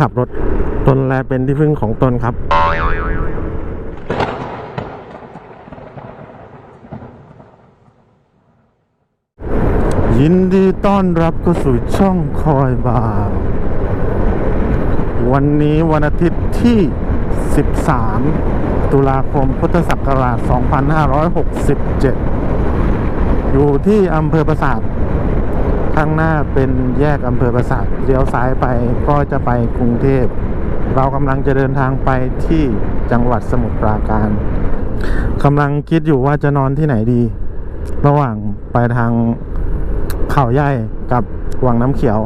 ขับรถ ตนแลเป็นที่พึ่งของตนครับ ยินดีต้อนรับเข้าสู่ช่องคอยบาวันนี้วันอาทิตย์ที่ 13 ตุลาคมพุทธศักราช 2567 อยู่ที่อำเภอปราสาท ข้างหน้าเป็นแยกอำเภอปราสาทเลี้ยวซ้ายไปก็จะไปกรุงเทพ เรากำลังจะเดินทางไปที่จังหวัดสมุทรปราการกำลังคิดอยู่ว่าจะนอนที่ไหนดี ระหว่างไปทางเขาใหญ่กับวังน้ำเขียว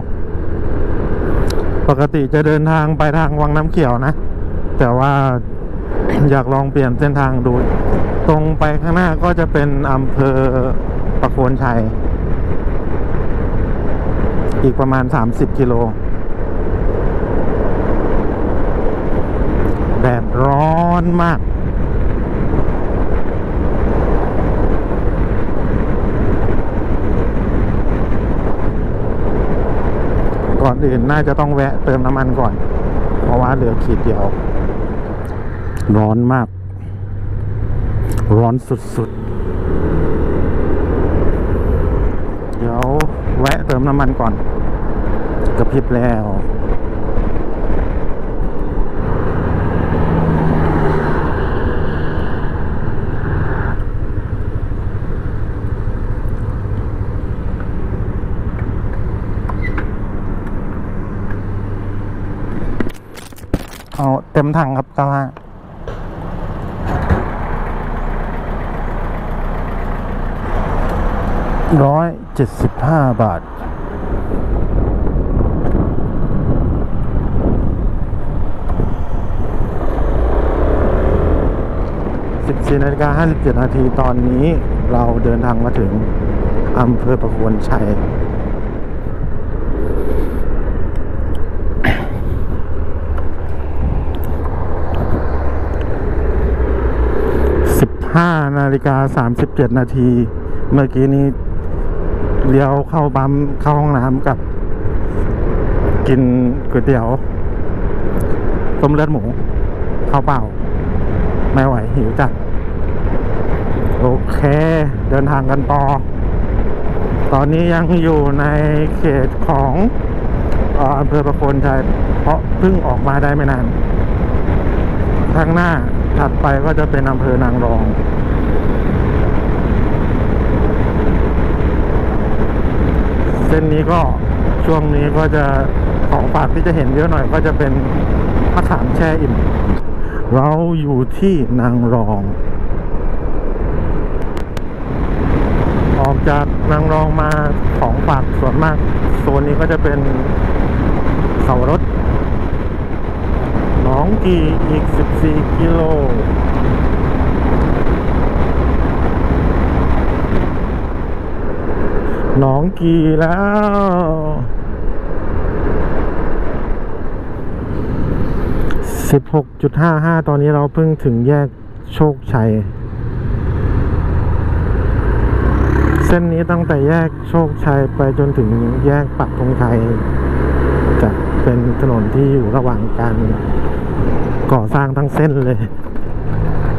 ปกติจะเดินทางไปทางวังน้ำเขียวนะ แต่ว่าอยากลองเปลี่ยนเส้นทางดู ตรงไปข้างหน้าก็จะเป็นอำเภอประโคนชัย อีกประมาณ 30 กิโล แดดร้อนมากก่อนอื่นน่าจะต้องแวะเติมน้ำมันก่อน เพราะว่าเหลือขีดเดียว ร้อนมาก ร้อนสุดๆ เดี๋ยวแวะเติมน้ำมันก่อน กระพริบแล้วเอาเต็มถังครับก้าห้าร้อยเจ็ดสิบห้าบาท 14นาฬิกา57นาทีตอนนี้เราเดินทางมาถึงอำเภอประโคนชัย 15นาฬิกา37นาทีเมื่อกี้นี้เลี้ยวเข้าบัมเข้าห้องน้ำกับ กินก๋วยเตี๋ยวต้มเลือดหมูข้าวเปล่า ไม่ไหวหิวจัดโอเค เดินทางกันต่อ ตอนนี้ยังอยู่ในเขตของเอ่ออำเภอประโคนชัยเพราะเพิ่งออกมาได้ไม่นานข้างหน้าถัดไปก็จะเป็นอำเภอนางรอง เส้นนี้ก็ช่วงนี้ก็จะของฝากที่จะเห็นเยอะหน่อยก็จะเป็นมะขามแช่อิ่ม เราอยู่ที่นางรอง ออกจากนางรองมาของฝากส่วนมากโซนนี้ก็จะเป็นเขารถหนองกีอีก 14 กิโลหนองกีแล้ว 16.55 ตอนนี้เราเพิ่งถึงแยกโชคชัย เส้นนี้ตั้งแต่แยกโชคชัยไปจนถึงแยกปักธงชัยจะเป็นถนนที่อยู่ระหว่างการก่อสร้างทั้งเส้นเลย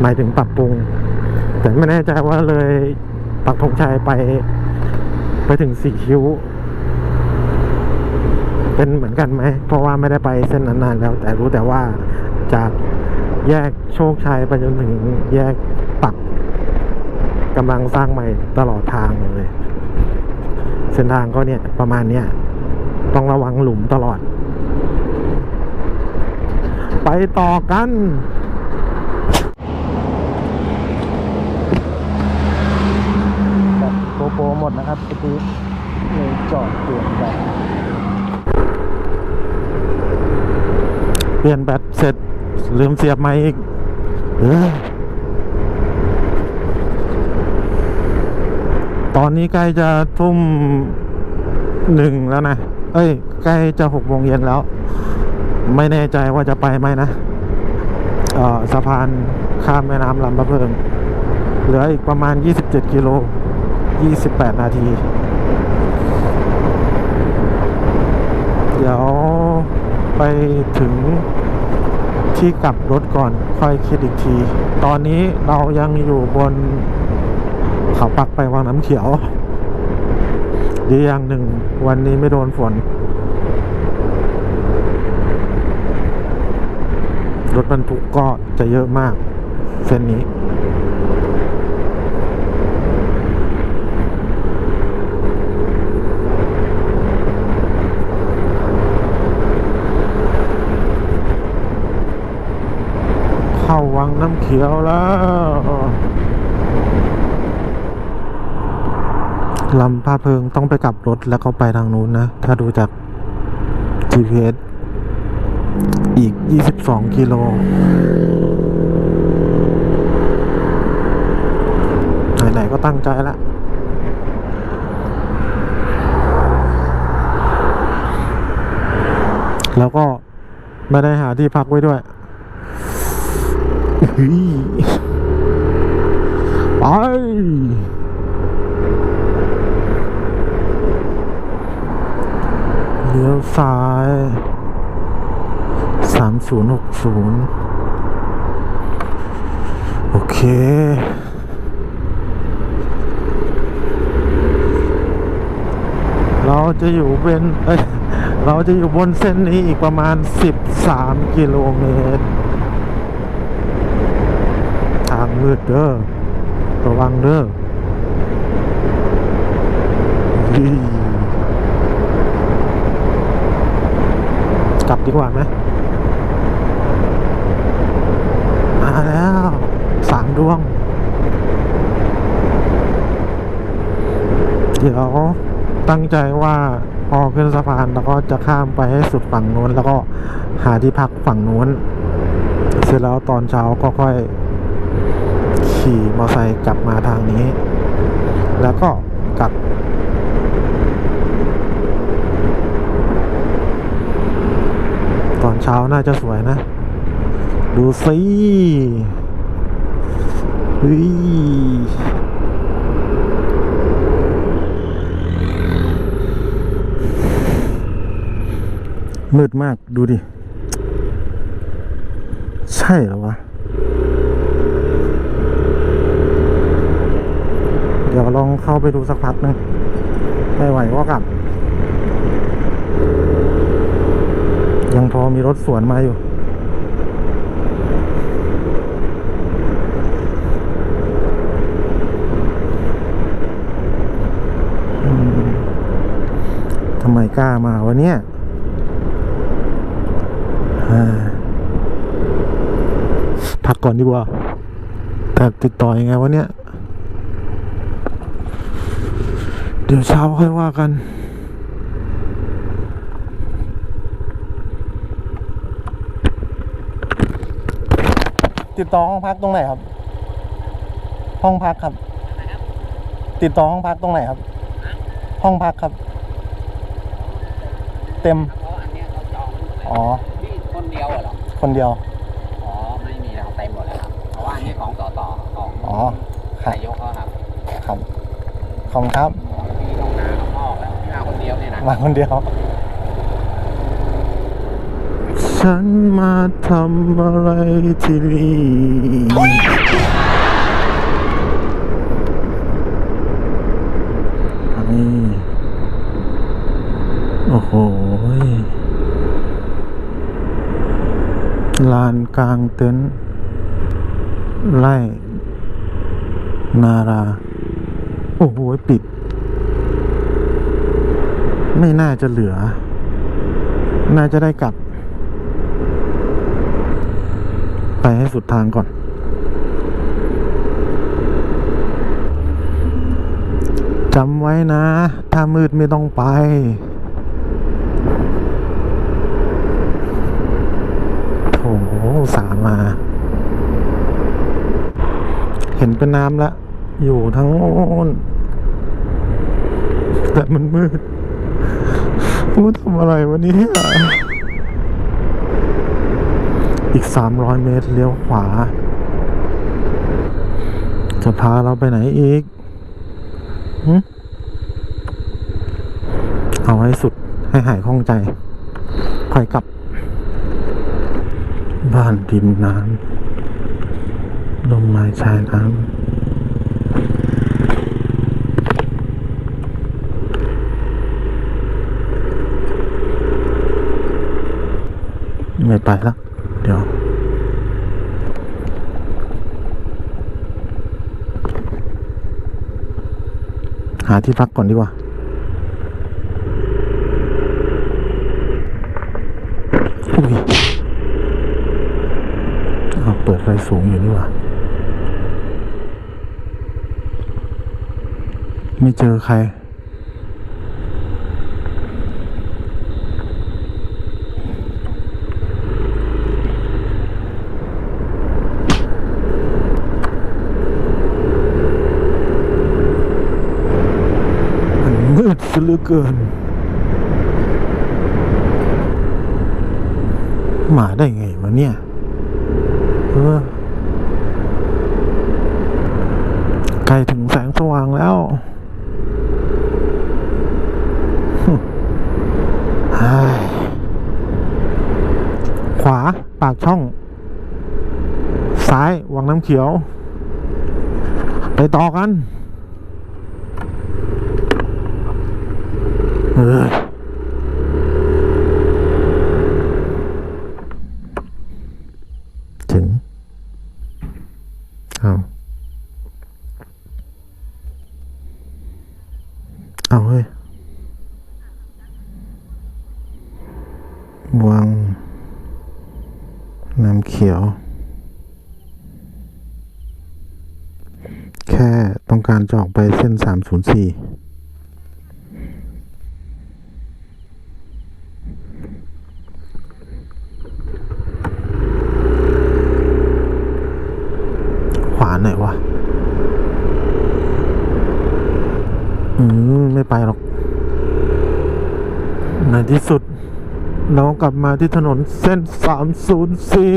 หมายถึงปรับปรุง แต่ไม่แน่ใจว่าเลยปักธงชัยไป ไปถึงสี่คิ้ว เป็นเหมือนกันไหม เพราะว่าไม่ได้ไปเส้นนั้นนานแล้ว แต่รู้แต่ว่า จากแยกโชคชัยไปจนถึงแยกปักกำลังสร้างใหม่ตลอดทางเลย เส้นทางก็เนี่ยประมาณเนี้ยต้องระวังหลุมตลอด ไปต่อกันโกโปรหมดนะครับสตีฟเลยจอดเปลี่ยนแบตเปลี่ยนแบตเสร็จ ลืมเสียบไม้อีกออตอนนี้ใกล้จะทุ่มหนึ่งแล้วนะ เอ้ย ใกล้จะหกโมงเย็นแล้ว ไม่แน่ใจว่าจะไปไหมนะอ่อสะพานข้ามแม่น้ำลำพะเพิง เหลืออีกประมาณ 27 กิโล 28 นาที เดี๋ยวไปถึง ที่กลับรถก่อนค่อยคิดอีกที ตอนนี้เรายังอยู่บนเขาปักไปวังน้ำเขียว ดีอย่างหนึ่ง วันนี้ไม่โดนฝน รถบรรทุกก็จะเยอะมาก เส้นนี้ เข้าวังน้ำเขียวแล้วลำพาเพิงต้องไปกลับรถแล้วก็ไปทางนู้นนะ ถ้าดูจาก GPS อีก 22 กิโลไหนๆก็ตั้งใจละแล้วก็ไม่ได้หาที่พักไว้ด้วย ไปเลี้ยวซ้ายสามศูนย์หกศูนย์โอเคเราจะอยู่เป็น เอ้ย เราจะอยู่บนเส้นนี้อีกประมาณ 13 กิโลเมตร ทาง มืดเด้อระวังเด้อกลับดีกว่าไหมมาแล้วสามดวง เดี๋ยวตั้งใจว่าพอขึ้นสะพานแล้วก็จะข้ามไปให้สุดฝั่งนู้น แล้วก็หาที่พักฝั่งนู้น เสร็จแล้วตอนเช้าก็ค่อย ขี่มอเตอร์ไซค์กลับมาทางนี้ แล้วก็กลับ ตอนเช้าน่าจะสวยนะ ดูสิเฮ้ยมืดมากดูดิ ใช่หรอวะ เดี๋ยว ลองเข้าไปดูสักพักหนึงไม่ไหวก็กลับ ยังพอมีรถสวนมาอยู่ทำไมกล้ามาวะเนี่ยพักก่อนดีกว่าแต่ติดต่อยังไงวะเนี่ย เดี๋ยวเช้าค่อยว่ากัน ติดต่อห้องพักตรงไหนครับ ห้องพักครับ ติดต่อห้องพักตรงไหนครับ ห้องพักครับ เต็ม เพราะอันเนี้ยเขาจองอ๋อพี่คนเดียวเหรอ คนเดียว อ๋อ ไม่มีแล้วเต็มหมดเลยครับ เพราะว่าอันนี้ของต่อต่อของอ๋อครับนายกเขาครับ ครับ ขอบคุณครับ มาคนเดียว ฉันมาทำอะไรที่นี่นี่โอ้โหลานกลางเต็นท์ไล่นารา โอ้โห ปิด ไม่น่าจะเหลือ น่าจะได้กลับ ไปให้สุดทางก่อน จำไว้นะ ถ้ามืดไม่ต้องไป โถสามมาเห็นเป็นน้ำล้วอยู่ทั้งโน้นแต่มันมืด กูทำอะไรวันนี้อีกสามร้อยเมตรเลี้ยวขวา จะพาเราไปไหนอีก เอาให้สุดให้หายข้องใจค่อยกลับ บ้านริมน้ำลมไม้ชายน้ำ ไม่ไปแล้วเดี๋ยวหาที่พักก่อนดีกว่า อุ้ยเอาเปิดไฟสูงอยู่นี่หว่า ไม่เจอใคร มันมืดซะ เกิน มาได้ไงวะเนี่ยเออใกล้ถึงแสงสว่างแล้วฮึ่มเฮ้ยขวาปากช่อง ซ้าย วังน้ำเขียว ไปต่อกัน ถึง เอาเอาเฮ้ยวางน้ำเขียว แค่ต้องการจออกไปเส้น 304 มาที่ถนนเส้นสามศูนย์สี่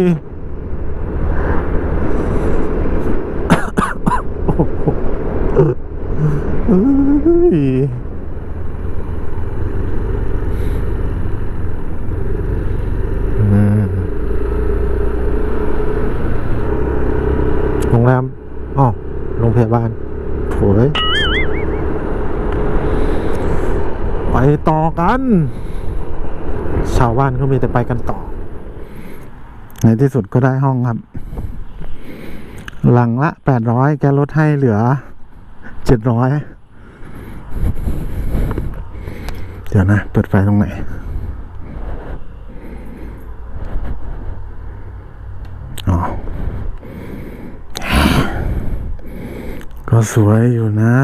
โรงแรมอ๋อโรงพยาบาลโถยไปต่อกัน ชาวบ้านเขามีแต่ไปกันต่อ ในที่สุดก็ได้ห้องครับ หลังละแปดร้อยแกลดให้เหลือเจ็ดร้อยเดี๋ยวนะ เปิดไฟตรงไหน อ๋อ ก็สวยอยู่นะ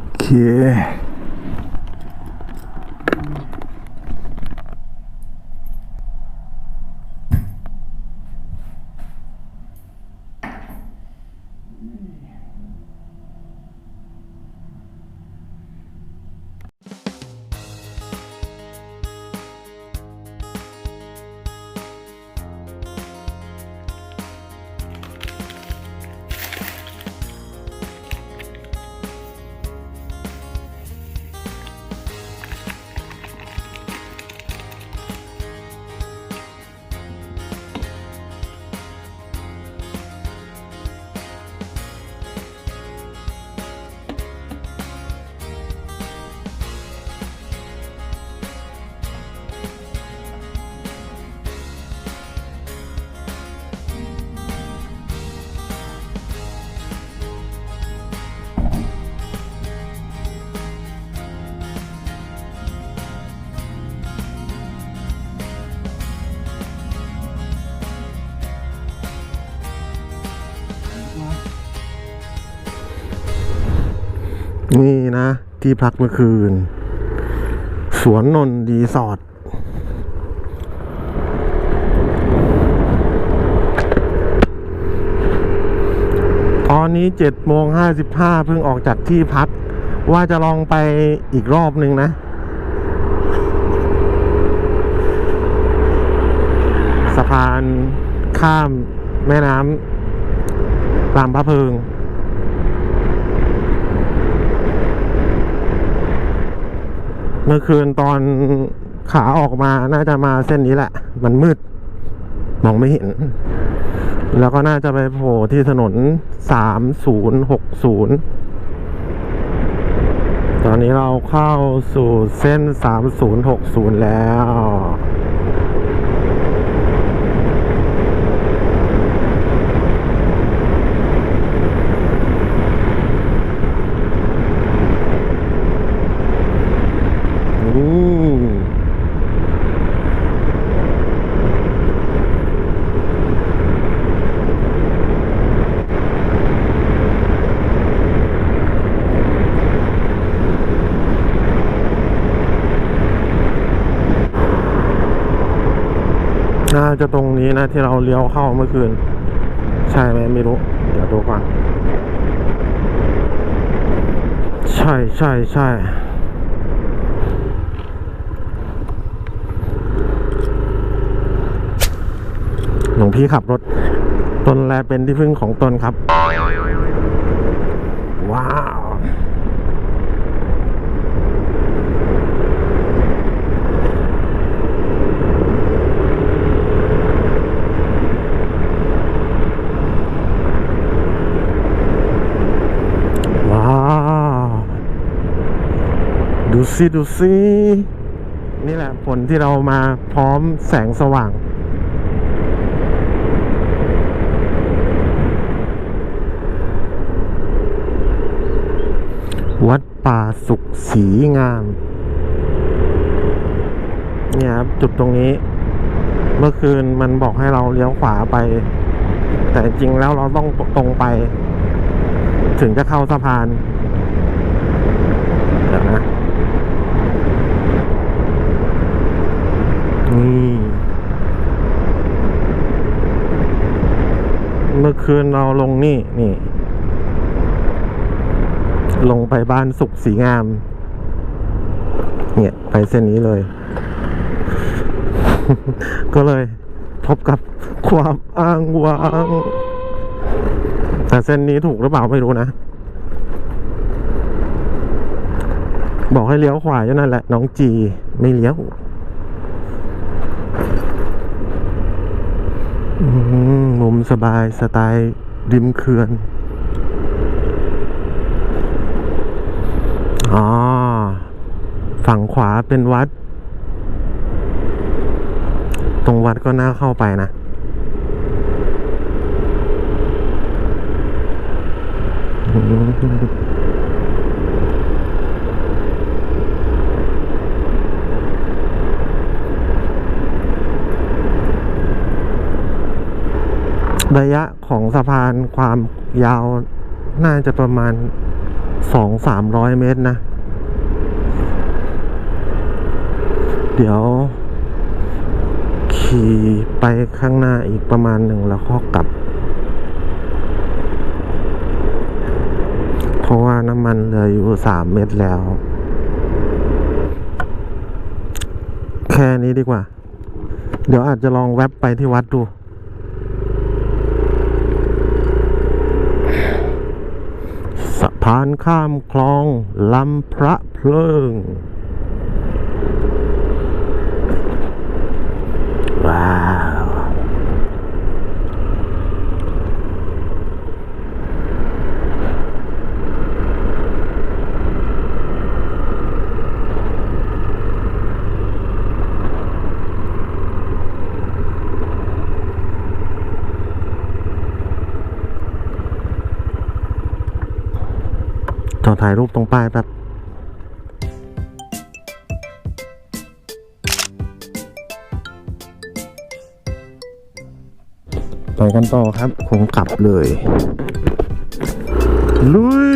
โอเค นี่นะ ที่พักเมื่อคืน สวนนนท์รีสอร์ทตอนนี้เจ็ดโมงห้าสิบห้าเพิ่งออกจากที่พัก ว่าจะลองไปอีกรอบหนึ่งนะ สะพานข้ามแม่น้ำลำพระเพิง เมื่อคืนตอนขาออกมาน่าจะมาเส้นนี้แหละ มันมืด มองไม่เห็น แล้วก็น่าจะไปโผล่ที่ถนนสามศูนย์หกศูนย์ตอนนี้เราเข้าสู่เส้นสามศูนย์หกศูนย์แล้ว อืมน่าจะตรง นะที่เราเลี้ยวเข้าเมื่อคืน ใช่ไหมไม่รู้ เดี๋ยวดูก่อนใช่ใช่ใช่หลวงพี่ขับรถตนแลเป็นที่พึ่งของตนครับ ว้าว ว้าว ดูสิดูสินี่แหละผลที่เรามาพร้อมแสงสว่าง วัดป่าสุขศรีงาม เนี่ยครับจุดตรงนี้ เมื่อคืนมันบอกให้เราเลี้ยวขวาไป แต่จริงแล้วเราต้องตรงไป ถึงจะเข้าสะพาน เดี๋ยวนะ นี่ เมื่อ คืนเราลงนี่นี่ ลงไปบ้านสุขสีงาม เนี่ยไปเส้นนี้เลย ก็เลยพบกับความอ้างว้างแต่เส้นนี้ถูกหรือเปล่าไม่รู้นะ บอกให้เลี้ยวขวาอยู่นั่นแหละ น้องจีไม่เลี้ยว มุมสบายสไตล์ริมเขื่อน อ๋อ ฝั่งขวาเป็นวัด ตรงวัดก็น่าเข้าไปนะอื ระยะของสะพานความยาวน่าจะประมาณสองสามร้อยเมตรนะ เดี๋ยว ขี่ไปข้างหน้าอีกประมาณหนึ่งแล้วก็กลับ เพราะว่าน้ำมันเหลืออยู่สามเม็ดแล้ว แค่นี้ดีกว่า เดี๋ยวอาจจะลองแวบไปที่วัดดู ผ่านข้ามคลองลำพระเพลิง กันต่อครับ คงกลับเลย ลุย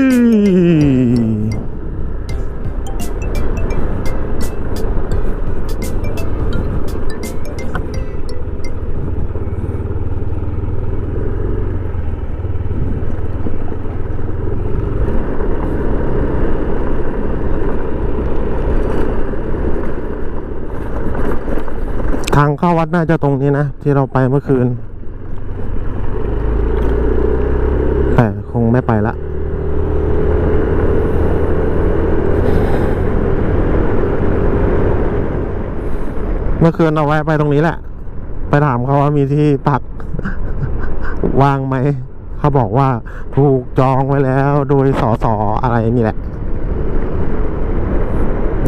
ทางเข้าวัดน่าจะตรงนี้นะ ที่เราไปเมื่อคืน แต่ค งไม่ไปละเมื่อคืนเอาไว้ไปตรงนี้แหละ ไปถามเขาว่ามีที่พักว่างไหม เขาบอกว่าถูกจองไว้แล้วโดยสอสออะไรนี่แหละ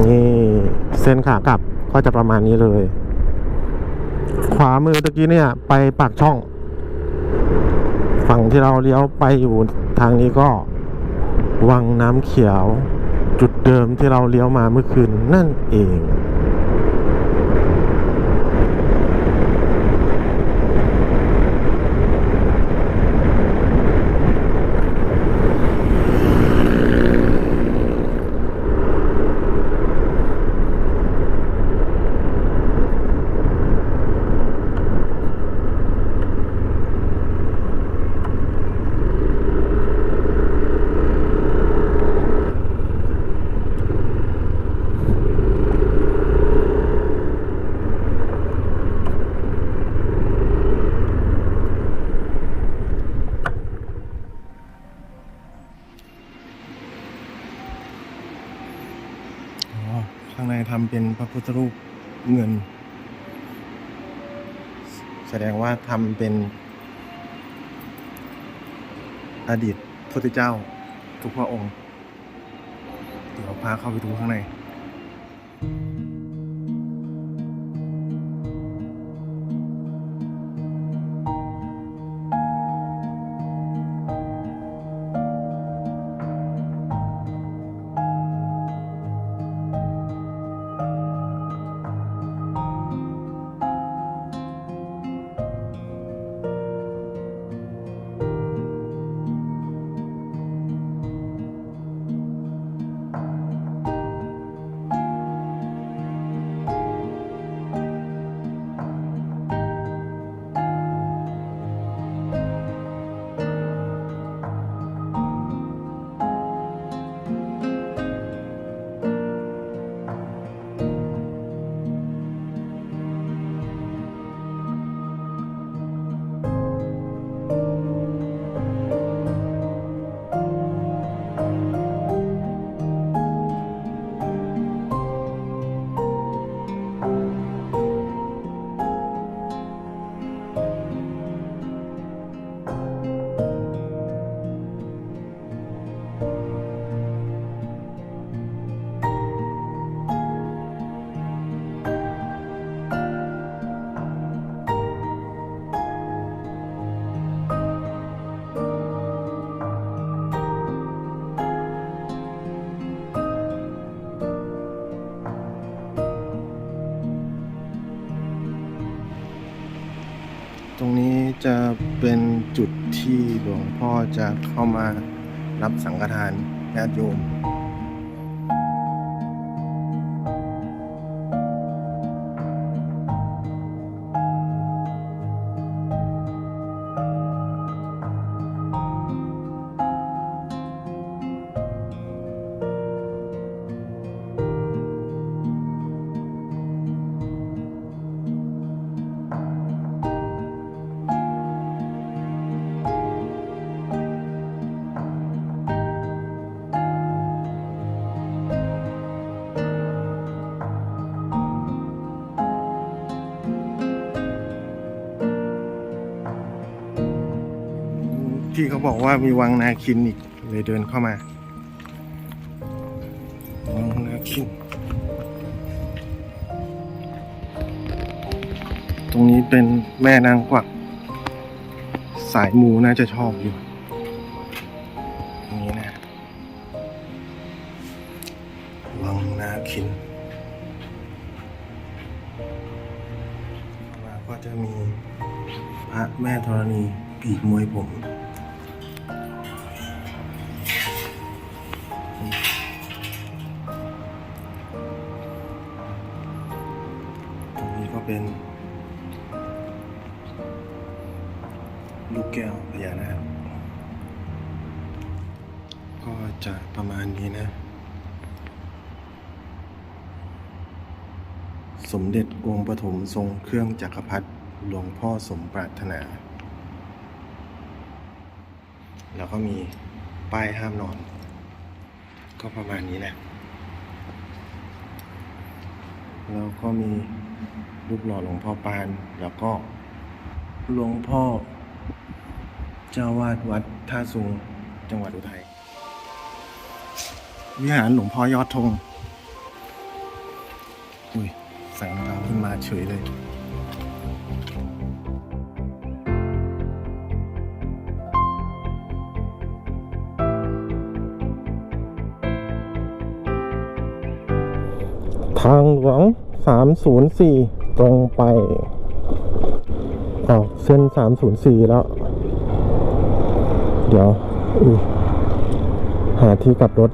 นี่เส้นขากลับก็จะประมาณนี้เลย ขวามือตะกี้เนี่ย ไปปากช่อง ฝั่งที่เราเลี้ยวไปอยู่ ทางนี้ก็วังน้ำเขียวจุดเดิมที่เราเลี้ยวมาเมื่อคืนนั่นเอง อ๋อ ข้างในทำเป็นพ รูปเงิน แสดงว่าทำเป็นอดีตพระเจ้าทุกพระองค์ เดี๋ยวพาเข้าไปดูข้างใน ตรงนี้จะเป็นจุดที่หลวงพ่อจะเข้ามารับสังฆทานญาติโยม ว่ามีวังนาคินอีกเลยเดินเข้ามา วังนาคิน ตรงนี้เป็นแม่นางกวัก สายมูน่าจะชอบอยู่อย่างนี้นะ วังนาคิน มาก็จะมีพระแม่ธรณีปีกมวยผม องค์ปฐมทรงเครื่องจักรพรรดิหลวงพ่อสมปรารถนา แล้วก็มีป้ายห้ามนอน ก็ประมาณนี้แหละแล้วก็มีรูปหล่อหลวงพ่อปาน แล้วก็หลวงพ่อ เจ้าวาดวัดท่าซุงจังหวัดอุทัย วิหารหลวงพ่อยอดธงอุ้ย แสงดาขึ้นมาเฉยเลยทางหลวง 304 ตรงไปออกเส้น 304 แล้ว เดี๋ยว หาที่กลับรถ